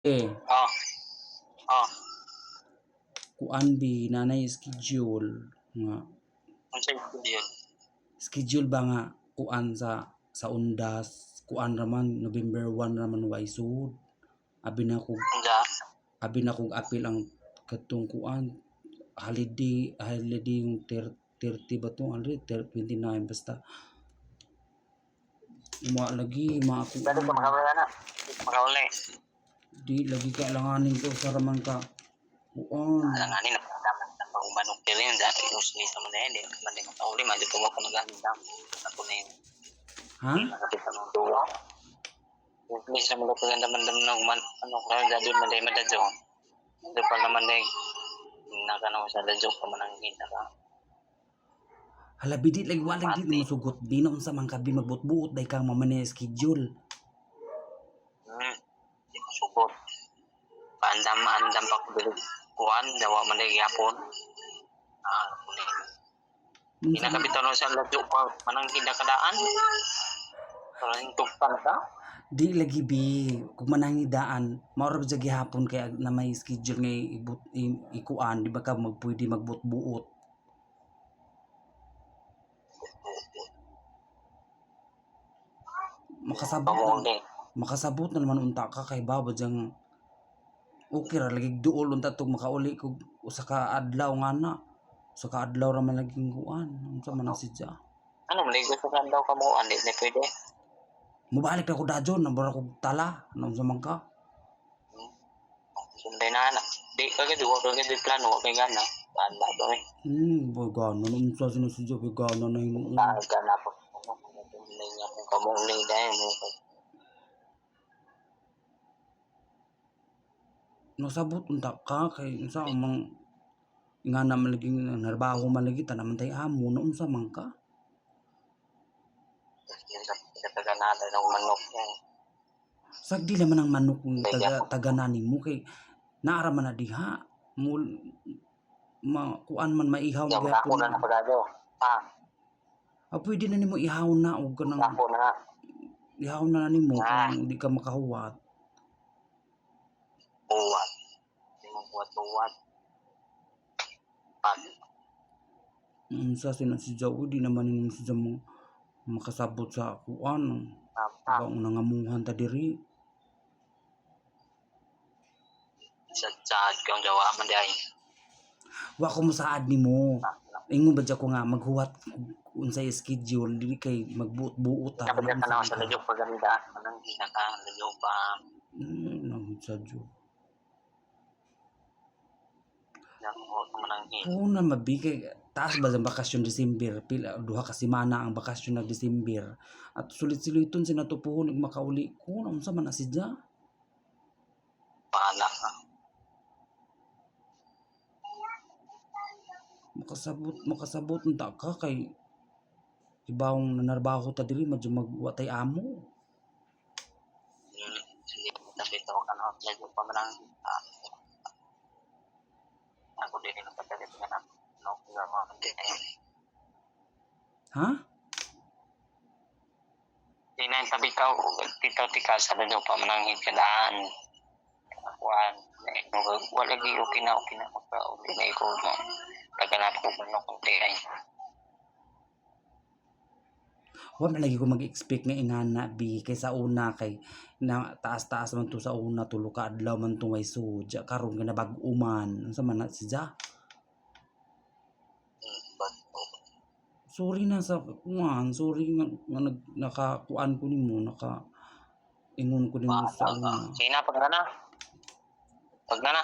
Eh, Oh. Oh. kuan bi nanay schedule nga sa yun. schedule ba nga kuan sa sa undas kuan raman November 1 raman wa isud abi na ko abi na kog apil ang katong kuan holiday holiday yung ter- 30 ba to holiday 29 basta Uma lagi kuan kung makawala na. Makawala. Di lagi kailanganin ko sa raman ka kuan Alanganin na pagdaman na pag-umanok nila yun. Dati sinisa mo na yan. eh. Mali ka uli. Mali ko ako nag-andam. Ako na yun. ha Nakapita ng duwa. Yung sinisa mo na pag-andam-andam na uman. Ano ko lang. Dati maday madadyo. Dito pa naman na nakanaw sa dadyo pa man ang kita ka. hala bidi lagi wala di mo sugot di na unsa man kabi magbutbuot dai kang mamane schedule Hmm. Support. Paandam-andam pa ko bilig. Kuhan. Dawa man na yapon. Ah, Kinakapitan mo sa ladyo pa manang kinakadaan. Parang tukpan ka. di lagi bi kung manang idaan maura ba gihapon kay na may schedule ngay ibut ikuan di ba ka magpwede magbutbuot makasabot na, Pamuli. Makasabot na naman unta ka kay baba jang okay ra lagi duol unta tug makauli kog usa ka adlaw nga na usa ka adlaw ra man laging kuan unsa man ang sidya Ano, maligo sa kandaw ka mo. Hindi na pwede. mubalik na ko dajon nabara kog tala ano sa man ka Sunday na anak. Di ka gadi. Huwag ka gadi plano. Huwag kay gana. Gana ba eh. hmm boy gana na unsa sinusidya boy gana na yung Gana po. Hindi niya kung kamuling dahil mo. Nasabot unta ka kay unsa ang mang nga na malaging narbaho man lagi tanaman tay amo na unsa man ka ng manok yan. sagdi naman ang manok ng taga taganani mo kay naara man na diha mul ma kuan man maihaw Yung gyapon nako na napagado. Ah, ah pwede na nimo ihaw na og kanang ihaw na nimo Ah. kung di ka makahuwat Buwat. Mo buwat-buwat. Pag. unsa sinasidya o di naman nimo sidya mo makasabot sa kuan Ah, ba ang nangamuhan ta diri sa sahad ko ang jawa man dahil. wa ko mosaad nimo ingon ba ko nga maghuwat unsay schedule dili kay magbuot-buot ta Kapag ka sa ladyo paganda. Manang hinaka. Ladyo pa. Mm, nang sadyo. Hin. Una mabigay taas ba ang bakasyon December pila duha ka semana ang bakasyon ng December at sulit-suliton sina tupuhon ug makauli kun unsa man na sidya Pahala ka. makasabot makasabot unta ka kay ibawong nanarbaho ta diri medyo magwatay amo Hmm. Tapos ako ka na. Ladyo pa Ah, ako din yung pagkalit nga na. No, nga mga hindi na yun. ha Di na yung tabi ka, titaw-tika sa ladyo pa manang hikadaan. Akuan. Wala gi okay na, okay na. Uli na ikaw mo. Taganap ko mo kung ay. Wa man lagi ko mag-expect nga ingana bi kay sa una kay na taas-taas man to sa una tulo ka adlaw man to way sudya karon nga nabag-uman unsa man na but, sorry na sa kuan sorry nga, nga nag nakakuan ko nimo naka ingon ko nimo sa una Sige na, pag na. Pag na na.